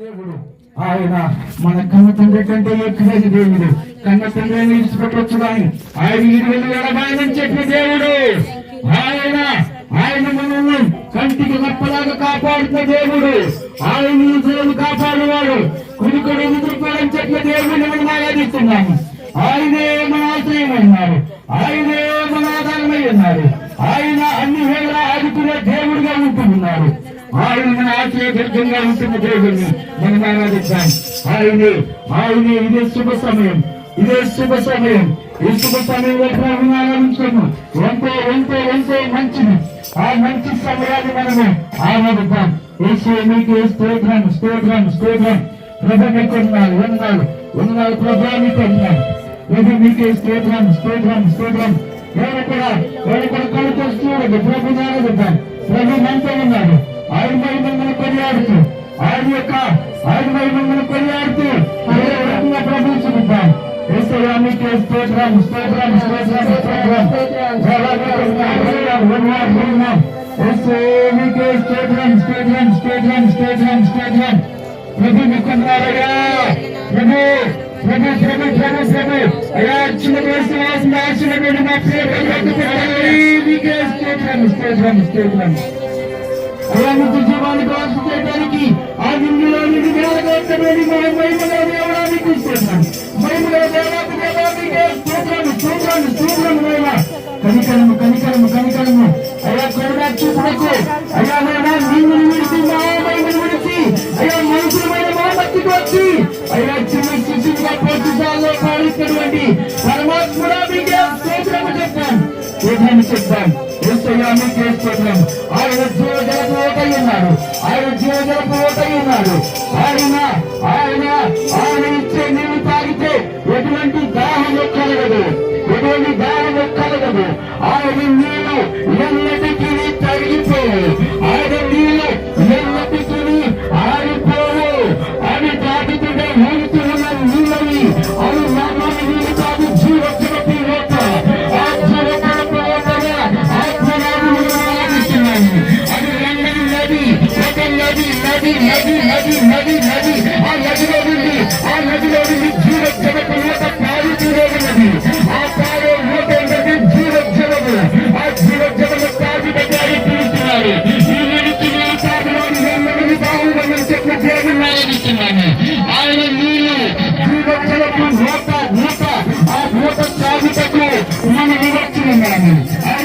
దేవుడు. ఆయన మన కన్న తండ్రి కంటే ఎక్కువైన దేవుడు. కన్న తండ్రి విడిచిపెట్టవచ్చు కానీ ఆయన ఇరువులు ఎడబాయని చెప్పిన దేవుడు. ఆయన ఆయన మనల్ని కంటికి నప్పలాగా కాపాడుతున్న దేవుడు. ఆయన ఈ దేవుడు కాపాడేవాడు కుడికొడు ఎదుర్కోవాలని చెప్పిన దేవుడు మనం ఆరాధిస్తున్నాము. ఆయనే మన ఆశ్రయమై ఉన్నారు. ఆయనే మన ఆధారమై ఉన్నారు. ఆయన అన్ని వేళ ఆదుకునే దేవుడిగా ఉంటున్నారు. ఆయన మన ఆశ్రయదుర్గంగా ఉంటున్న దేవుడిని మనం ఆరాధిస్తాం ఆయనే ఆయనే ఇదే శుభ సమయం ఇదే శుభ సమయం. ఈ శుభ సమయంలో ప్రభుని ఆరాధించాము ఎంతో ఎంతో ఎంతో మంచిది. ఆ మంచి సమయాన్ని మనము ఆరాధిద్దాం యేసు మీకు స్తోత్రం స్తోత్రం స్తోత్రం. ప్రభు మీకు ఉన్నారు ఉన్నారు ఉన్నారు ప్రభు మీకు ఉన్నారు ప్రభు మీకే స్తోత్రం స్తోత్రం స్తోత్రం. ఎవరు కూడా ఎవరు కూడా కళ్ళతో చూడదు ప్రభు ఆరాధిద్దాం ప్రభు మనతో ఉన్నాడు ఆయన మహిమను కొనియాడుతూ ఆయన యొక్క ఆయన మహిమను కొనియాడుతూ అదే రకంగా ప్రభు చూపిద్దాం యేసయానికి స్తోత్రం స్తోత్రం స్తోత్రం స్తోత్రం వందనాలు, వందనాలు, వందనాలు. యేసయానికి స్తోత్రం స్తోత్రం స్తోత్రం స్తోత్రం స్తోత్రం ప్రభు ముఖంగారయ్యా ప్రభు ప్రభు ప్రభు ప్రభు ప్రభు అయ్యా చిన్న వయసు వాసిన ఆశలమైన మా ప్రియ స్తోత్రం స్తోత్రం స్తోత్రం అయ్యా నిత్య జీవానికి వాసు చేయడానికి ఆ నిందులో నిధి వేలగొట్టబడి మన మహిమలో దేవడానికి ఇస్తున్నాం మహిమలో దేవానికి దేవానికి స్తోత్రం స్తోత్రం స్తోత్రం మహిమ కనికరము కనికరము కనికరము అయ్యా కరుణా చూపులకు అయ్యా పరమాత్ముడా మీకే స్తోత్రము చెప్పాం స్తోత్రము చెప్పాం ఏసయ్యాన్ని చేస్తున్నాం ఆయన జీవజలకు ఓటై ఉన్నాడు ఆయన జీవజలకు ఓటై ఉన్నాడు ఆయన ఆయన ఆయన ఇచ్చే నీళ్ళు తాగితే ఎటువంటి దాహం కలగదు. ఎటువంటి దాహం కలగదు. ఆయన నీళ్ళు ఎన్నటికీ బాగుందని చెప్పిన ఆయన నీళ్ళు జీవజలపు ఓట ఓట ఆ ఓట తాగుటకు మనం వివక్షనున్నాము ఉన్నాము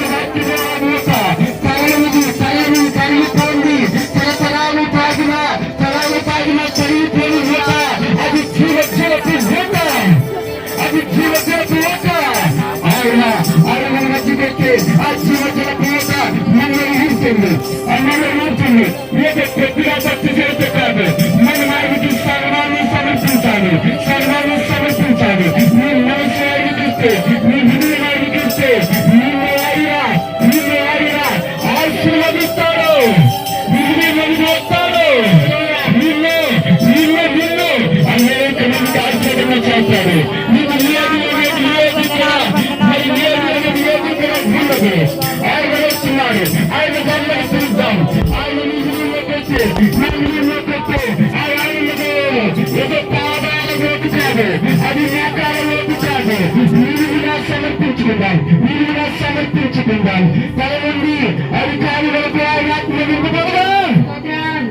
లోకి కాదు అది నేకాల లోకి కాదు నీరుగా సమర్పించుకుందాం నీరుగా సమర్పించుకుందాం తల నుండి అధికారులకు ఆయన ఆత్మ నింపబడదాం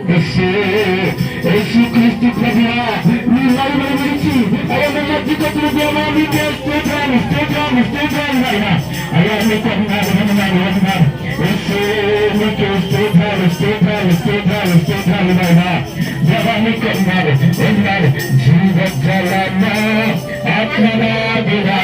యేసు క్రీస్తు ప్రభువా నీ మహిమను విడిచి అయ్యా మీ మధ్యకొచ్చిన దేవా మీకే స్తోత్రాలు స్తోత్రాలు స్తోత్రాలు నాయన అయ్యా మీకు అన్నారు అన్నారు అన్నారు దేవా మీకు అన్నారు అన్నారు జీవజలమ ఆత్మనాదిరా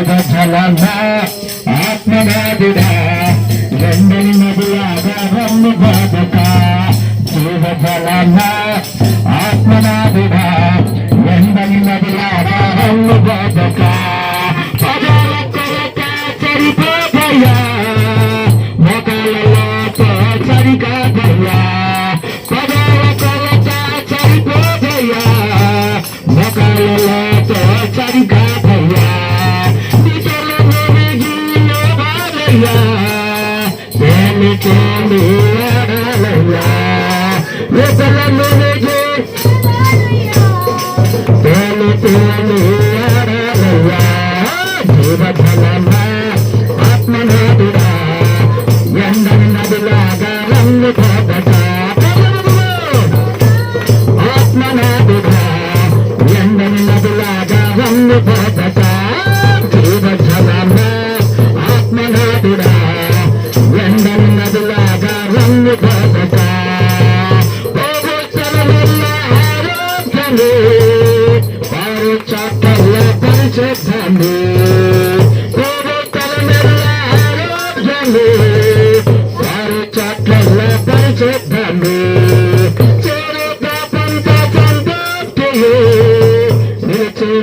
జీవ జలన ఆత్మనాదిడా ఎందరి నరులాగా రమ్మి బోధక జీవ జలన ఆత్మనాదిడా ఎందరి నరులాగా రమ్మి బోధక Bye.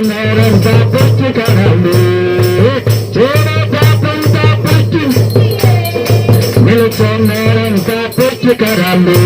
నేరంతా పుష్టికరాలు చూడతా పుష్టి నిలుచు నేరంతా పుష్టికరాలు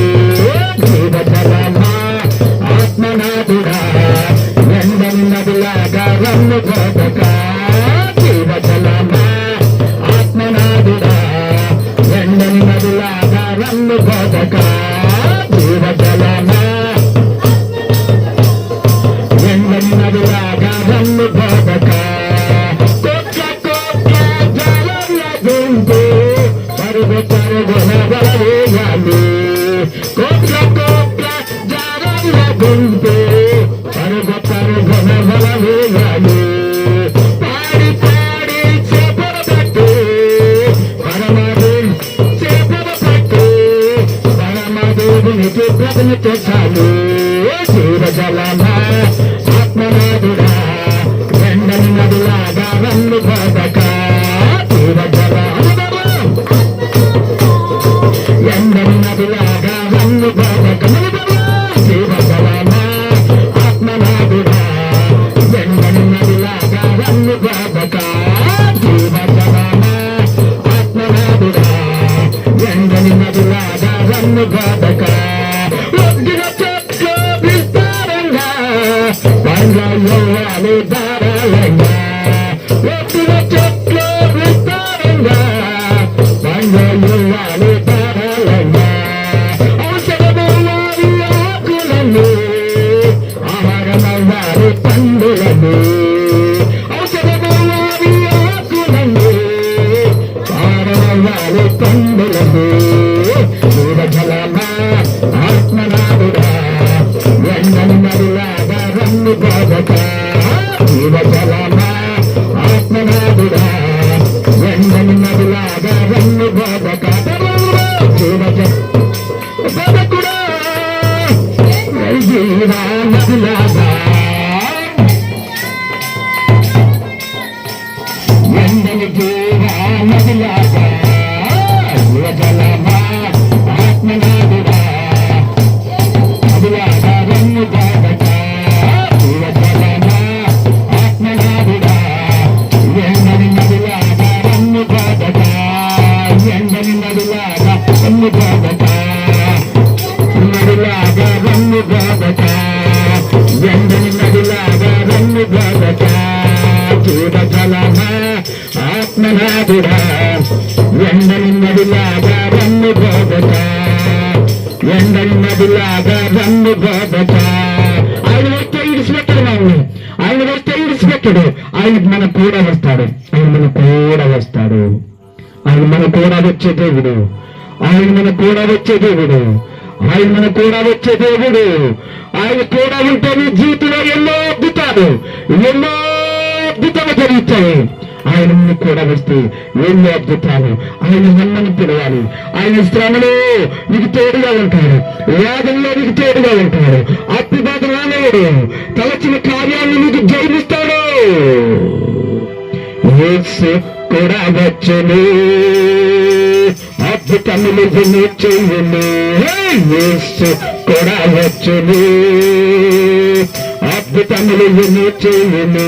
వచ్చే దేవుడు. ఆయన మన కూడా వచ్చే దేవుడు. ఆయన మన కూడా వచ్చే దేవుడు. ఆయన కూడా ఉంటే నీ జీవితంలో ఎన్నో అద్భుతాలు ఎన్నో అద్భుతాలు జరుగుతాయి. ఆయన కూడా వస్తే ఎన్నో అద్భుతాలు. ఆయన మనం పిలవాలి. ఆయన శ్రమలో నీకు తోడుగా ఉంటాడు. వేదంలో నీకు తోడుగా ఉంటాడు. అత్యుబాధ రాలేడు తలచిన కార్యాలను నీకు జైమిస్తాడు కూడా వచ్చలే కన్నులు విమోచను యేసు కూడా వచ్చును అద్భుతములు విమోచను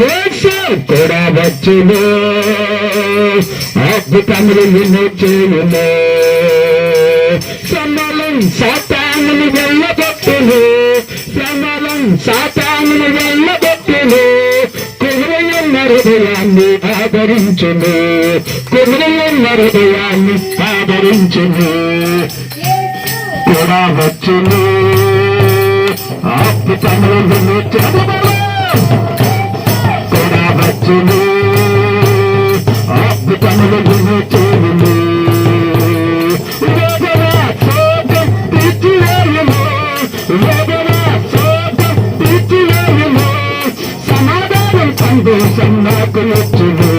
యేసు కూడా వచ్చును అద్భుతములు విమోచను సమలం సాతాములు వెళ్ళగొట్టును సమలం సాతాములు వెళ్ళగొట్టును కుహ్రయున్న హృదయాన్ని ఆదరించును హృదయాన్ని ఆదరించును. కూడా వచ్చును. అద్భుతములను చదువు కూడా వచ్చును. అద్భుతములను చేయును వేదన సమాధానం సందేశం నాకు నచ్చును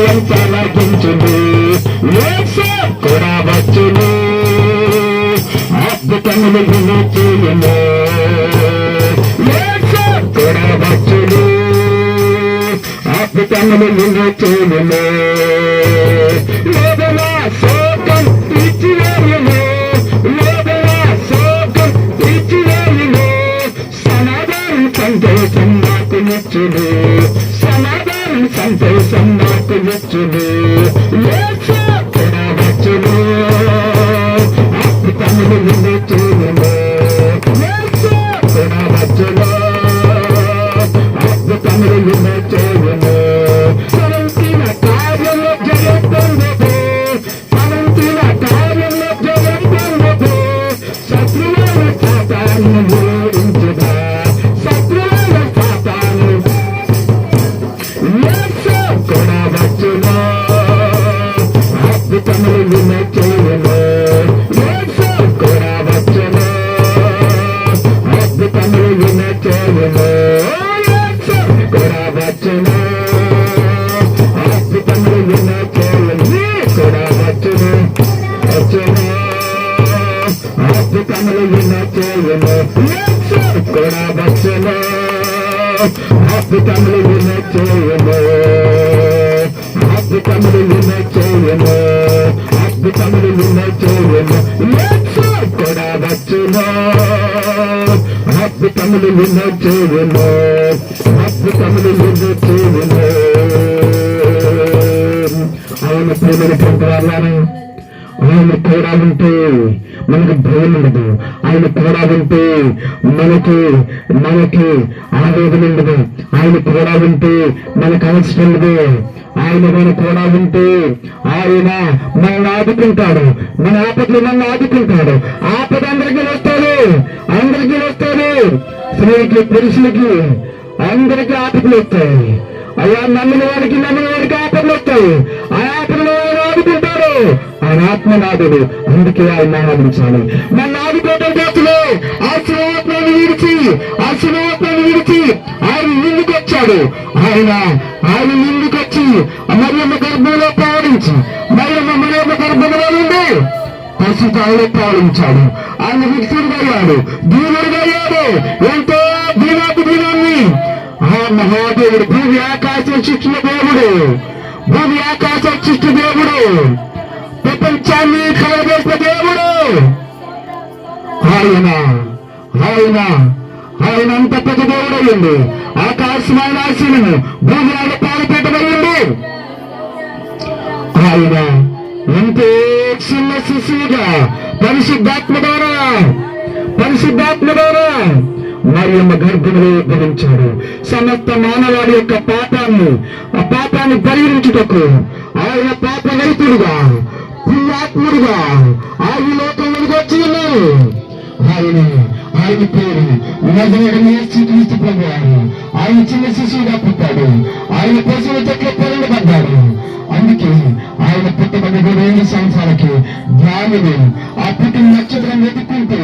కష్టాలను తొలగించును కూడా వచ్చును. అద్భుతములు చేయను కూడా వచ్చును. అద్భుతములు నిన్ను చేయను వేదన శోకం తీర్చివేయను వేదన శోకం తీర్చివేయను సమాధానం సంతోషం నాకు నచ్చును. సమాధానం సంతోషం నాకు నిచ్చును యేసు కూడా వచ్చును అద్భుతములు చేయను కూడా వచ్చును వచ్చును అద్భుతములు చేయను యేసు కూడా వచ్చును అద్భుతములు చేయను అద్భుతములు చేయను అద్భుతములు చేయను యేసు కూడా వచ్చును అద్భుతములు చేయను అద్భుతములు చేయను ఆయన ప్రేమను పంపాలని ఆయన కూడా ఉంటే మనకు భయం ఉండదు ఆయన కూడా ఉంటే మనకి మనకి ఆవేదన ఉండదు ఆయన కూడా ఉంటే మనకు అవసరం ఉండదు ఆయన మన కూడా ఉంటే ఆయన మనల్ని ఆదుకుంటాడు మన ఆపదలు మనల్ని ఆదుకుంటాడు ఆపద అందరికీ వస్తాడు అందరికీ వస్తాడు స్త్రీకి పురుషులకి అందరికీ ఆపదలు వస్తాయి. అయ్యా నమ్మిన వారికి నమ్మిన వారికి ఆపదలు వస్తాయి. ఆ ఆపదలు ఆయన ఆదుకుంటాడు ఆయన ఆత్మనాథుడు. అందుకే ఆయన ఆరాధించాలి మన ఆదుకోవడం చేతులు ఆశీర్వాదాన్ని విడిచి ఆశీర్వాదాన్ని విడిచి ఆయన ముందుకు వచ్చాడు. ఆయన ఆయన ముందుకు వచ్చి మరియమ్మ గర్భంలో పాడించి మరియమ్మ మరియమ్మ గర్భంలో నుండి పరిశుద్ధాలు పాలించాడు ఆయన విక్సుడుగా అయ్యాడు దీనుడుగా అయ్యాడు ఎంతో మహాదేవుడు భూమి ఆకాశం సృష్టిన దేవుడు. భూమి ఆకాశం సృష్టి దేవుడు. ప్రపంచాన్ని కలగేసిన దేవుడు. ఆయన ఆయన ఆయన అంత పెద్ద దేవుడు అయ్యింది ఆకాశమైన ఆశీలను భూమి ఆడ పాలు పెట్టబడింది ఆయన ఎంతో చిన్న శిశువుగా పరిశుద్ధాత్మ ద్వారా పరిశుద్ధాత్మ ద్వారా మరియమ్మ గర్భంలో ధరించాడు సమస్త మానవాడి యొక్క పాపాన్ని ఆ పాపాన్ని పరిహరించుటకు ఆయన పాప రైతుడుగా పుణ్యాత్ముడుగా ఆయన లోకంలోకి వచ్చి ఉన్నారు ఆయన ఆయన పేరు నజరేడని యేసుక్రీస్తు ఆయన. చిన్న శిశువుగా పుట్టాడు. ఆయన పశువుల చెట్ల పొరలబడ్డాడు అందుకే ఆయన పుట్టబడిన రెండు సంవత్సరాలకి జ్ఞానులు ఆ పుట్టిన నక్షత్రం వెతుక్కుంటూ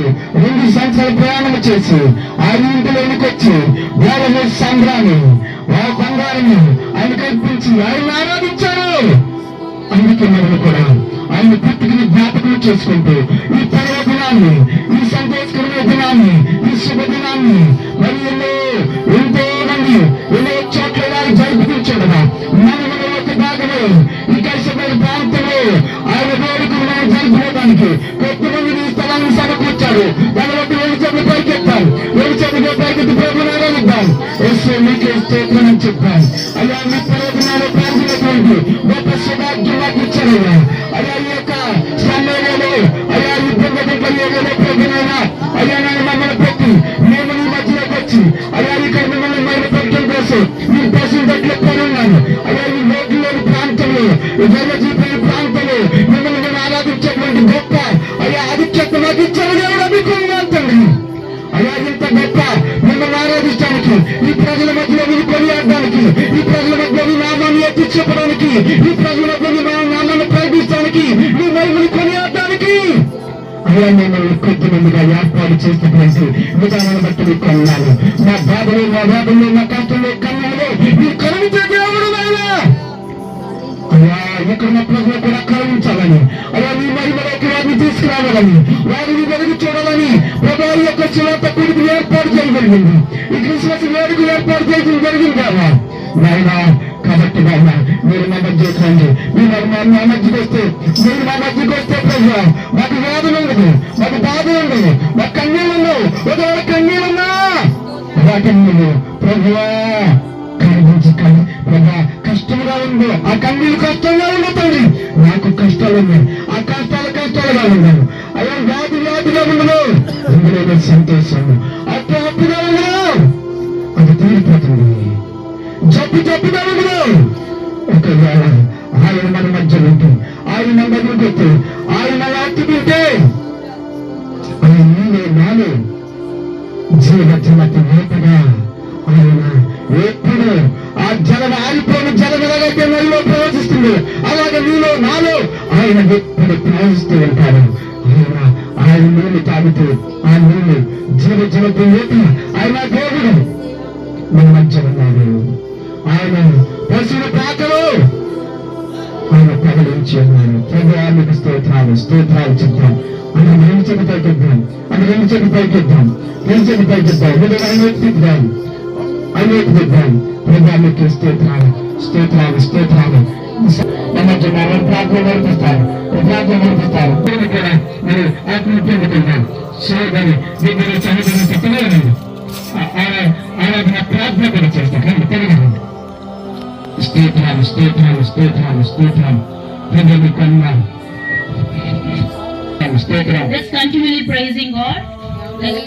ఐదు సంవత్సరాలు ప్రయాణం చేసి ఆయన ఇంటిలోనికి వచ్చి వేల సంఘాన్ని ఆ బంగారాన్ని ఆయన కల్పించి ఆయన ఆరాధించారు. అందుకే మనం కూడా ఆయన పుట్టుకుని జ్ఞాపకం చేసుకుంటూ ఈ పర్వ దినాన్ని ఈ సంతోషకరమైన దినాన్ని ఈ శుభ దినాన్ని మరి ఎన్నో ఎంతో మంది ఎన్నో చోట్ల ఇలాగ జరుపుకుంటుండగా మన మన భాగమే ఈ కష్టమైన ప్రాంతంలో ఆయన వేడుకలు మనం జరుపుకోవడానికి కొత్త మంది ఈ స్థలాన్ని సమకూర్చారు చెట్లు పైకెత్తి ఇద్దాం. ఆరాధిద్దాం ఎస్ఏ మీకే స్తోత్రం అని అయ్యా మీ ప్రయోజనాలు ప్రార్థనటువంటి గొప్ప శుభాగ్యం నాకు ఇచ్చారయ్యా. అయ్యా ఈ యొక్క సమయంలో అయ్యా ఇబ్బంది ఏదైనా ప్రభునైనా అయ్యా నన్ను మమ్మల్ని పెట్టి మేము నీ మధ్యలోకి వచ్చి అయ్యా ఇక్కడ మిమ్మల్ని మైలు పెట్టడం కోసం మీ పశువు దగ్గర పడున్నాను అయ్యా ఈ రోడ్డు ప్రాంతంలో ఈ ప్రాంతంలో మిమ్మల్ని నేను ఆరాధించేటువంటి గొప్ప అయ్యా ఆధిక్యత నాకు ఇచ్చారు దేవుడు ఈ ప్రజల మధ్యలో మీరు కొనియాడడానికి ఈ ప్రజల మధ్యలో నీ నామాన్ని ఎత్తి చెప్పడానికి ఈ ప్రజల మధ్య నీ నా- నామాన్ని ప్రకటించడానికి మీ మహిమని కొనియాడడానికి. అయ్యా నేను కొద్ది మందిగా ఏర్పాటు చేసిన చేసినటువంటి విధానాన్ని బట్టి మీకు కొన్నాను నా బాధలు నా వేదనలు నా కష్టంలో కన్నాలు నీ కరుణించే దేవుడు అయ్యా ఇక్కడ ఉన్న ప్రజలు కూడా కరుణించాలని. అయ్యా నీ మహిమలోకి వారిని తీసుకురావాలని వారిని వెలుగు చూడాలని ప్రభా యొక్క చివత కొడుకు ఏర్పాటు చేయగలిగింది. ఈ క్రిస్మస్ వేడుక ఏర్పాటు చేయడం జరిగింది బాబా నాయన కాబట్టి బాబా మీరు మా మధ్యకి రండి. మీరు మా మా మధ్యకి వస్తే మీరు మా మధ్యకి వస్తే ప్రభా మాకు వేదన ఉండదు మాకు బాధ ఉండదు మాకు కన్నీళ్ళు ఉండవు ఒకవేళ కన్నీళ్ళు ఉన్నా వాటిని నువ్వు ప్రభువా కనిపించి కానీ ప్రభా కష్టంగా ఉంది ఆ కన్నీళ్ళు కష్టంగా ఉంది నాకు కష్టాలు ఉన్నాయి. ఆ కష్టాలు కష్టాలుగా ఉన్నాను అయ్యా వ్యాధి ఉండదు అందులో నేను సంతోషం. అప్పు అప్పుగా ఉండదు అది తీరిపోతుంది. జబ్బు జబ్బుగా ఉండదు ఒకవేళ ఆయన మన మధ్య ఉంటే ఆయన మన దగ్గరికి వస్తే ఆయన ఆత్తుకుంటే ఆయన నీలో నాలో జీవ జీవజలతి వేపగా ఆయన ఎప్పుడు ఆ జలం ఆరిపోయిన జలం ఎలాగైతే నదిలో ప్రవేశిస్తుంది అలాగే నీలో నాలో ఆయన ఎప్పుడు ప్రవేశిస్తూ ఉంటారు ఆయన ఆయన నీళ్ళు తాగుతూ ఆ నీళ్ళు జీవజలతి వేప ఆయన దేవుడు. మన మధ్య ఉన్నాడు. ఆయన పశువుల పాకలు ఆయన ప్రకటించి ఉన్నాను ప్రభుత్వానికి స్తోత్రాలు స్తోత్రాలు చెప్తాం. అని రెండు చెట్టు పైకెద్దాం అని రెండు చెట్టు పైకెద్దాం రెండు చెట్టు పైకెద్దాం రెండు అనేకిద్దాం అనేకిద్దాం ప్రభుత్వానికి స్తోత్రాలు స్తోత్రాలు స్తోత్రాలు. నమ్మకం ప్రార్థన నడిపిస్తారు ప్రార్థన నడిపిస్తారు మీరు కూడా మీరు ఆత్మ పొందుతున్నారు సోదరి దగ్గర సహోదరులు చెప్పలేదు ఆరాధన ప్రార్థన కూడా చేస్తారు తెలియదు స్తోత్రాలు స్తోత్రాలు స్తోత్రాలు స్తోత్రాలు ప్రజలు కొన్నారు స్తోత్రాలు Just continually praising God. Like